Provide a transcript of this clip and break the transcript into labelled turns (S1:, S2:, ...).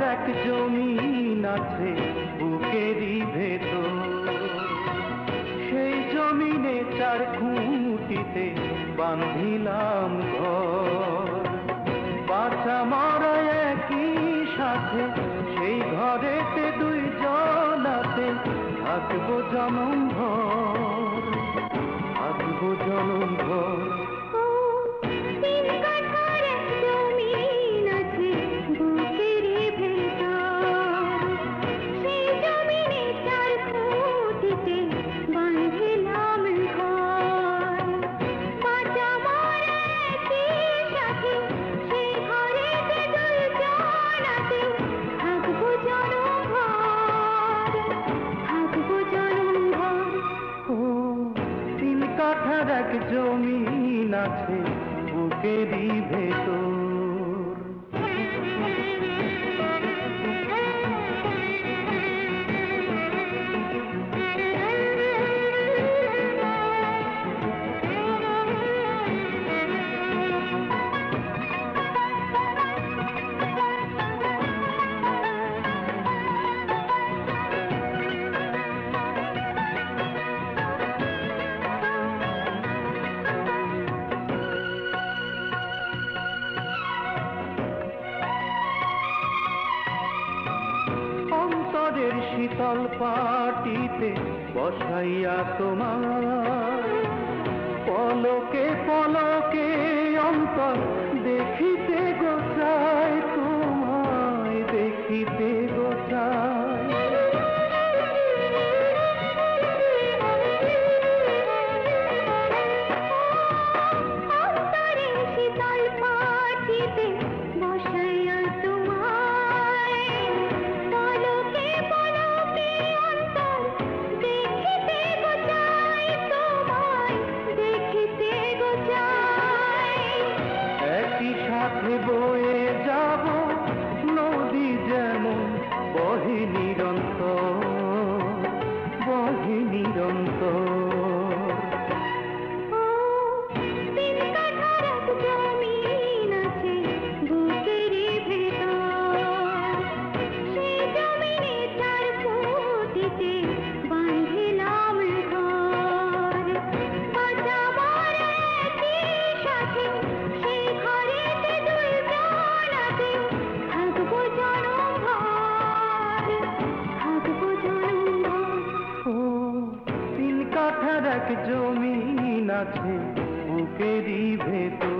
S1: এক জমিন আছে বুকেরই ভেতর। সেই জমিনে চার খুঁটিতে বান্ধিলাম ঘর। বাচ্চা মরা একই সাথে, সেই ঘরেতে দুই জনাতে থাকব জনম ভর।
S2: কাঠার এক জমিন আছে বুকেরই ভেতর
S1: অন্তরের শীতল পাটিতে বসাইয়া তোমার। পলকে পলকে অন্তর দেখিতে গোসায় তোমায় দেখিতে গোসাই। বহে নিরন্তর
S2: এক জমি আছে বুকেরই ভেতর